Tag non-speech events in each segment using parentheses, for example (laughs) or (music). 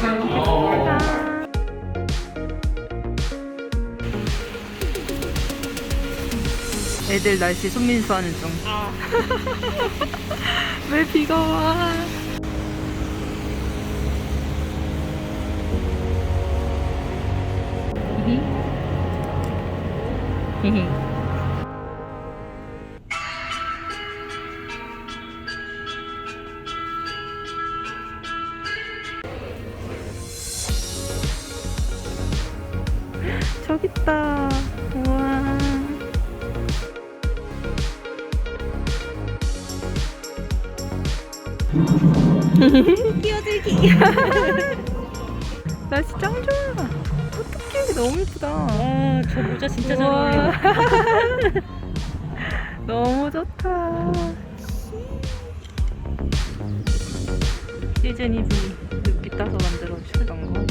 잘 먹겠습니다. 애들 날씨 손민수 하는 중. 아. (laughs) 왜 비가 와? 히히. 히히. 저기 있다. 우와. 끼어들기. (laughs) 날씨 짱 좋아. 어떡해, 너무 예쁘다. 와, 저 모자 진짜 잘 우와. 어울려. (laughs) 너무 좋다. 시즈니브 눕기 따서 만들어 주던 거.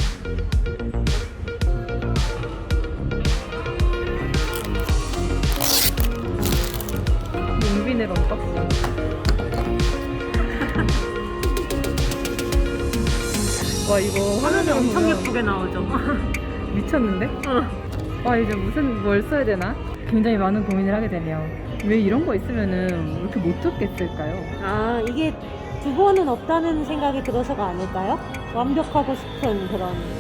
용비넬 언박싱. 와 이거 화면에 엄청 예쁘게 나오죠. (laughs) 미쳤는데? 어. 와 이제 무슨 뭘 써야 되나? 굉장히 많은 고민을 하게 되네요. 왜 이런 거 있으면은 이렇게 못 적겠을까요? 아, 이게 두 번은 없다는 생각이 들어서가 아닐까요? 완벽하고 싶은 그런.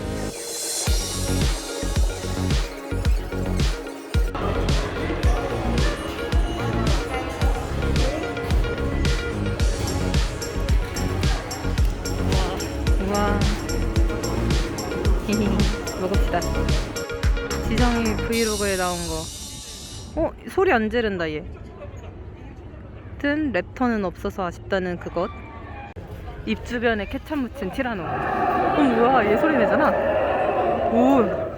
우와. (laughs) 먹읍시다. 지성이 브이로그에 나온 거. 어 소리 안 지른다 얘. 하여튼 랩터는 없어서 아쉽다는 그것. 입 주변에 케찹 묻힌 티라노. 어 뭐야 얘 소리 내잖아. 오.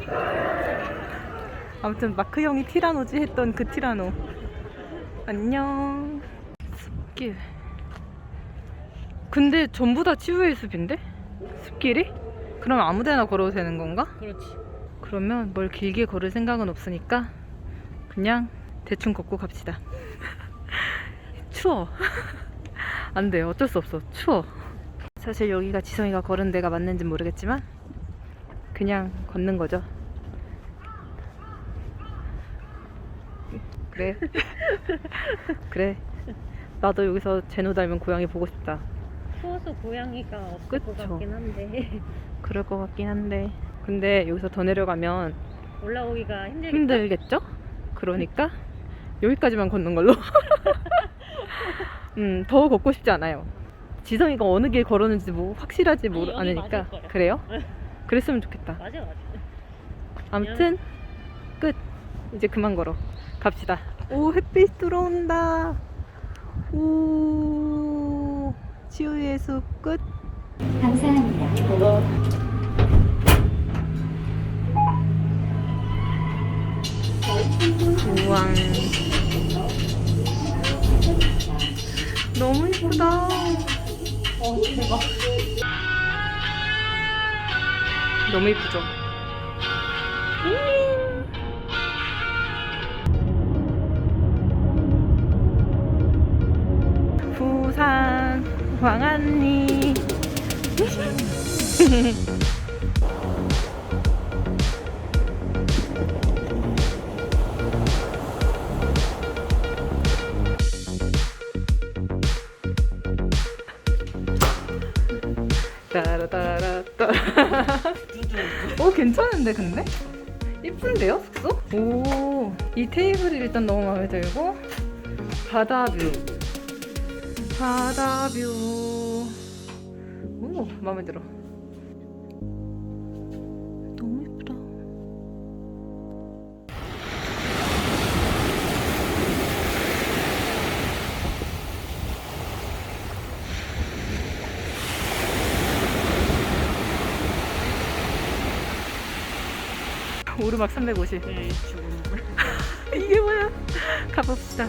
아무튼 마크 형이 티라노지 했던 그 티라노. 안녕. 숲길. 근데 전부 다 치유의 숲인데? 숲길이? 그럼 아무데나 걸어도 되는 건가? 그렇지. 그러면 뭘 길게 걸을 생각은 없으니까 그냥 대충 걷고 갑시다. (laughs) 추워. (laughs) 안 돼. 어쩔 수 없어. 추워. 사실 여기가 지성이가 걸은 데가 맞는지 모르겠지만 그냥 걷는 거죠. 그래. (laughs) 그래. 나도 여기서 제노 닮은 고양이 보고 싶다. 추워서 고양이가 없을 것 그쵸. 같긴 한데 (laughs) 그럴 것 같긴 한데. 근데 여기서 더 내려가면 올라오기가 힘들겠다. 힘들겠죠? 그러니까 여기까지만 걷는 걸로. (laughs) 음, 더 걷고 싶지 않아요. 지성이가 어느 길 걸었는지 뭐 확실하지 아니, 모르 여기 않으니까 맞을 거야. 그래요? (laughs) 그랬으면 좋겠다. 맞아, 맞아. 아무튼 끝. 이제 그만 걸어. 갑시다. 오 햇빛 들어온다. 오 숲 끝. 우왕. 너무 예쁘다. 어, 대박. 너무 예쁘죠? 부 광안리 따라따라따 오 괜찮은데 근데? 이쁜데요 숙소? 오이 테이블이 일단 너무 마음에 들고 바다 뷰 바다뷰. 오 마음에 들어. 너무 예쁘다. 오르막 350 네. (laughs) 이게 뭐야? 가봅시다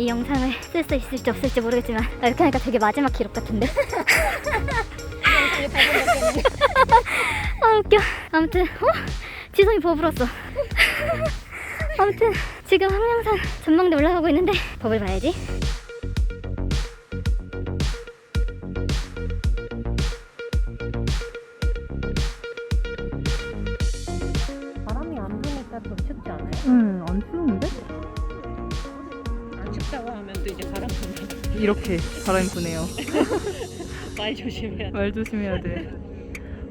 이 영상을 쓸 수 있을지 없을지 모르겠지만 아, 이렇게 하니까 되게 마지막 기록 같은데? 아 웃겨. 아무튼 어? 지성이 버블었어. 아무튼 지금 한명산 전망대 올라가고 있는데 버블 봐야지 이렇게 바람이 부네요. (laughs) 말 조심해야 돼. 말 조심해야 돼.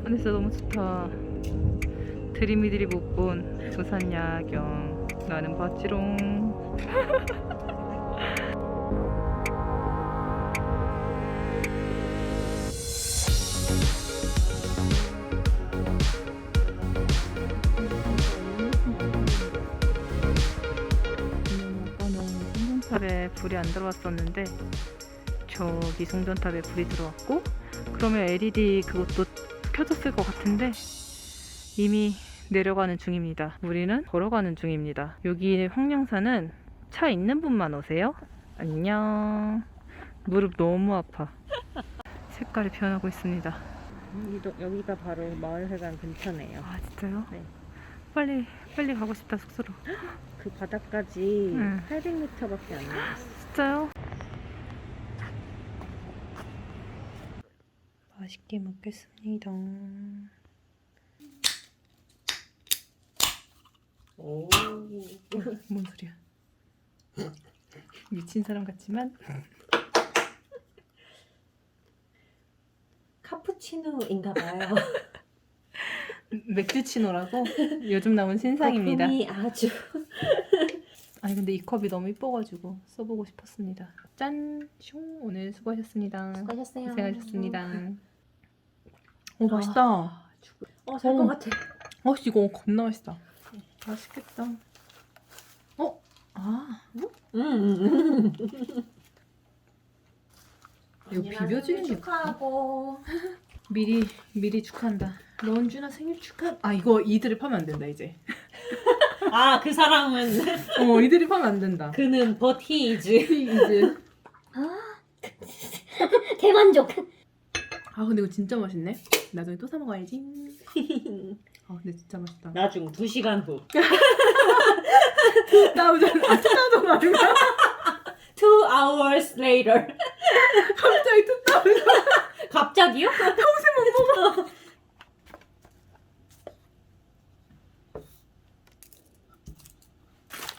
근데 진짜 너무 좋다. 드림이들이 못 본 부산 야경. 나는 봤지롱. (laughs) 송전탑에 불이 안 들어왔었는데 저기 송전탑에 불이 들어왔고 그러면 LED 그것도 켜졌을 것 같은데 이미 내려가는 중입니다. 우리는 걸어가는 중입니다. 여기 황량산은 차 있는 분만 오세요. 안녕. 무릎 너무 아파. 색깔이 변하고 있습니다. 여기도, 여기가 바로 마을회관 근처네요. 아 진짜요? 네. 빨리 빨리 가고 싶다 숙소로. 그 바닥까지 응. 800m밖에 안 남았어. 진짜요? 맛있게 먹겠습니다. 오. 뭔 소리야? 미친 사람 같지만 카푸치노인가 봐요. (laughs) 맥주치노라고 요즘 나온 신상입니다. 거품이 아주 (laughs) 아니 근데 이 컵이 너무 이뻐가지고 써보고 싶었습니다. 짠! 슝! 오늘 수고하셨습니다. 수고하셨어요. 고생하셨습니다. 오 맛있다. 어, 살 것 어. 같아. 어 이거 겁나 맛있다. 맛있겠다. 어? 아 음, 음. 이거 비벼주는 게 축하하고. (laughs) 미리 미리 축하한다. 런쥔아 생일 축하. 아 이거 이드립 하면 안 된다 이제. (laughs) 아, 그 사람은 (laughs) 어 이드립 하면 안 된다. 그는 he is. (laughs) 이제. 대만족. 아 근데 이거 진짜 맛있네. 나중에 또 사 먹어야지. 아 근데 진짜 맛있다. 나중 2 시간 후. 나오자. 아 나도 말인가? 2 hours later. 갑자기 또 나오자. 갑자기요? (laughs)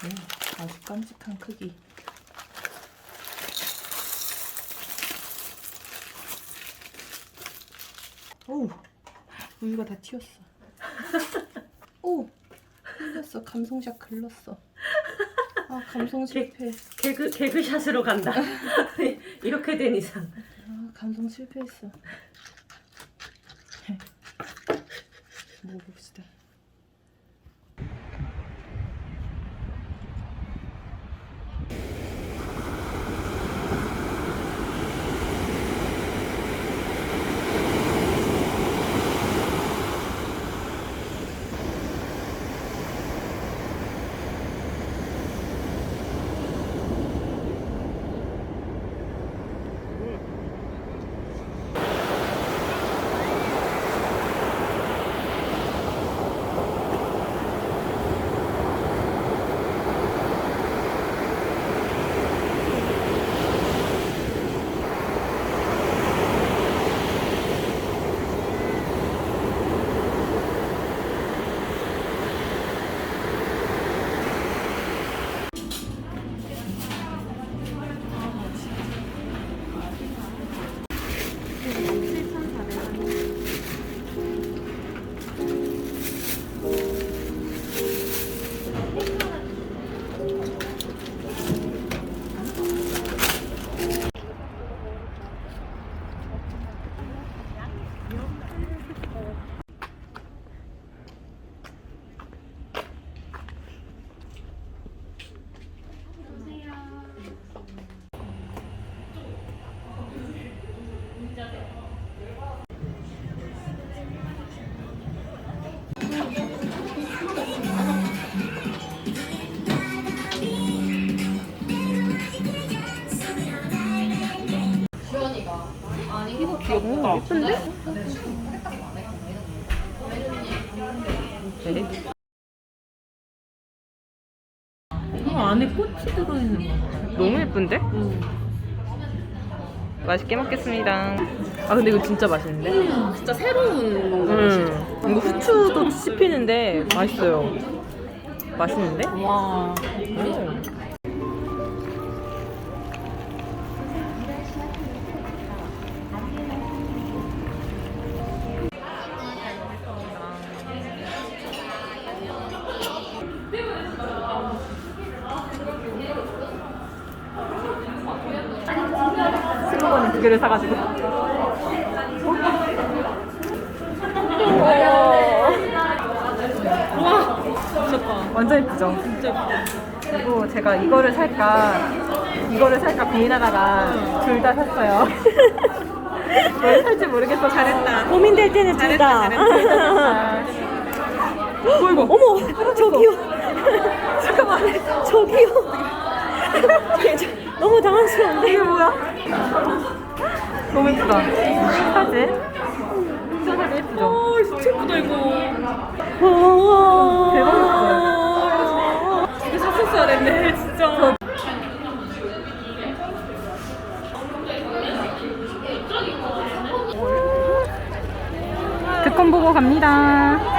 음, 아주 깜찍한 크기. 오, 우유가 다 튀었어. (laughs) 오, 흘렸어. 감성샷 글렀어. 아, 감성 실패. 개그 개그샷으로 간다. (laughs) 이렇게 된 이상. 아, 감성 실패했어. (laughs) 먹어봅시다. 귀엽다. 예쁜데? 이 안에 꽃이 들어있는 거. 너무 예쁜데? 응. 맛있게 먹겠습니다. 아 근데 이거 진짜 맛있는데? 진짜 새로운 음. 이거 후추도 씹히는데 맛있어요. 맛있는데? 와. 음. 두 개를 사가지고. 와, 미쳤다. 완전 예쁘죠? 진짜 예쁘다. 그리고 제가 이거를 살까, 이거를 살까 고민하다가 둘 다 샀어요. (laughs) 뭘 살지 모르겠어. 잘했다. 고민될 때는 둘 다. (laughs) 어이구. 어머, 저기요. 잠깐만. 저기요. (laughs) 너무 당황스러운데? 이게 뭐야? 너무 예쁘다. 사진. 진짜 사진 예쁘죠? 어, 진짜 예쁘다, 이거. 대박이었어요. 이거 샀었어야 됐네, 진짜. 특권 보고 갑니다.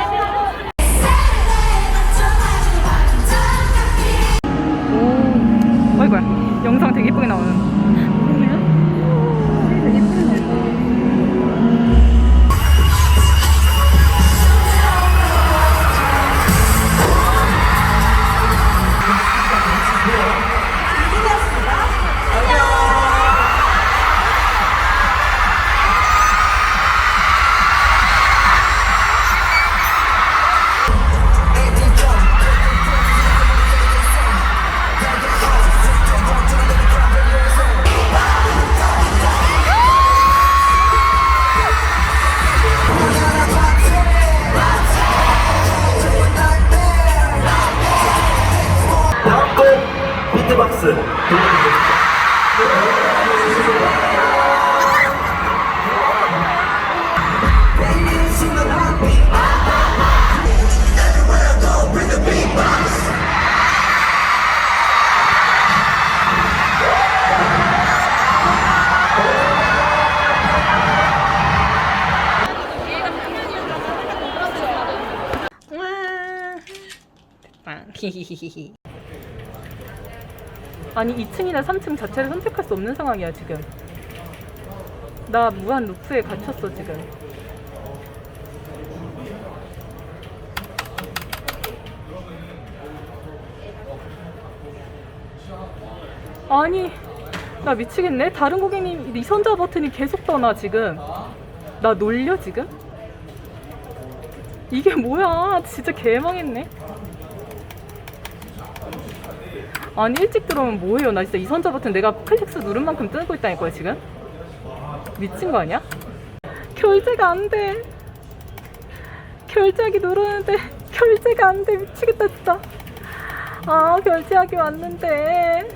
히히히히. (laughs) 아니 2층이나 3층 자체를 선택할 수 없는 상황이야 지금. 나 무한 루프에 갇혔어 지금. 아니 나 미치겠네. 다른 고객님 이 선자 버튼이 계속 떠나 지금. 나 놀려 지금? 이게 뭐야? 진짜 개망했네. 아니 일찍 들어오면 뭐해요? 나 진짜 이 선자 버튼 내가 클릭스 누른 만큼 뜨고 있다니까요 지금? 미친 거 아니야? 결제가 안 돼. 결제하기 누르는데 (laughs) 결제가 안 돼. 미치겠다 진짜. 아 결제하기 왔는데